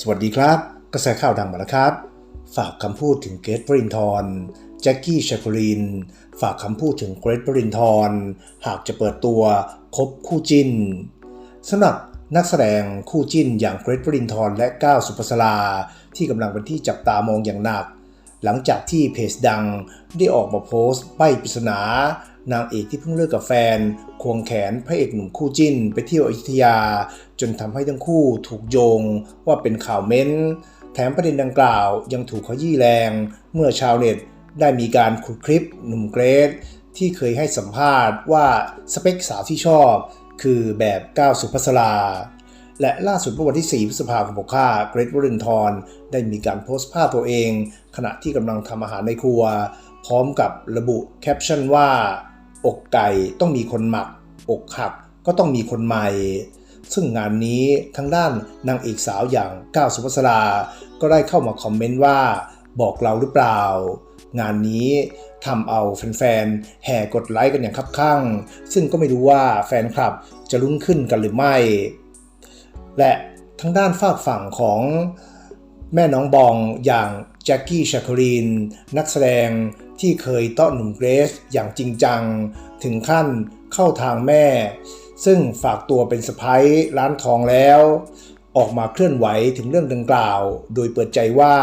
สวัสดีครับ กระแสข่าวดังมาแล้วครับ ฝากคำพูดถึงเกรทบรินทร์แจ็คกี้ชาคลิน ฝากคำพูดถึงเกรทบรินทร์หากจะเปิดตัวคบคู่จิ้นสำหรับนักแสดงคู่จิ้นอย่างเกรทบรินทร์และก้าวสุภาษาที่กำลังเป็นที่จับตามองอย่างหนัก หลังจากที่เพจดังได้ออกมาโพสต์ใบปริศนานางเอกที่เพิ่งเลิกกับแฟน ควงแขนพระเอกหนุ่มคู่จิ้น ไปเที่ยวอยุธยา จนทำให้ทั้งคู่ถูกโยงว่าเป็นข่าวเม้น แถมประเด็นดังกล่าวยังถูกขยี้แรง เมื่อชาวเน็ตได้มีการขุดคลิปหนุ่มเกรซที่เคยให้สัมภาษณ์ว่าสเปคสาวที่ชอบ คือแบบก้าวสุภาษรา และล่าสุดเมื่อวันที่ 4 พฤษภาคม65เกรทวรินทร์ได้มีการโพสต์ภาพตัวเอง ขณะที่กำลังทำอาหารในครัว พร้อมกับระบุแคปชั่นว่า อกไก่ต้องมีคนหมัก อกหักก็ต้องมีคนใหม่ ซึ่งงานนี้ทางด้านนางเอกสาวอย่างก้าวสุภาษราก็ได้เข้ามาคอมเมนต์ว่าบอกเราหรือเปล่า งานนี้ทำเอาแฟนๆ แห่กดไลค์กันอย่างคับข้าง ซึ่งก็ไม่รู้ว่าแฟนคลับจะลุ้นขึ้นกันหรือไม่ และทางด้านฝากฝั่งของแม่น้องบองอย่างแจ็คกี้ชาคลีน นักแสดงที่เคยต้อนหนุ่มเกรซอย่างจริงจัง ถึงขั้นเข้าทางแม่ ซึ่งฝากตัวเป็นสะพ้ายร้านทองแล้ว ออกมาเคลื่อนไหวถึงเรื่องดังกล่าว โดยเปิดใจว่า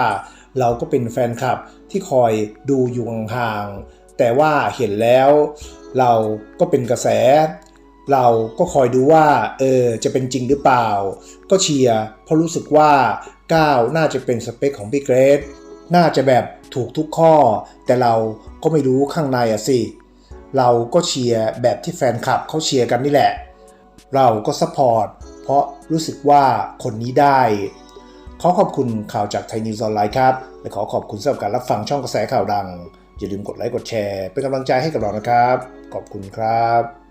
เราก็เป็นแฟนคลับที่คอยดูอยู่ห่างๆแต่ว่าเห็นแล้ว เราก็เป็นกระแส เราก็คอยดูว่าเออจะเป็นจริงหรือเปล่า ก็เชียร์เพราะรู้สึกว่าก้าวน่าจะเป็นสเปคของพี่เกรซน่าจะแบบถูกทุกข้อ แต่เราก็ไม่รู้ข้างในอะสิ เราก็เชียร์แบบที่แฟนคลับเขาเชียร์กันนี่แหละ เราก็ซัพพอร์ตเพราะรู้สึกว่าคนนี้ได้ ขอขอบคุณข่าวจากไทยนิวส์ออนไลน์ครับ และขอขอบคุณสำหรับการรับฟังช่องกระแสข่าวดัง อย่าลืมกดไลค์กดแชร์ เป็นกำลังใจให้กับเรานะครับ ขอบคุณครับ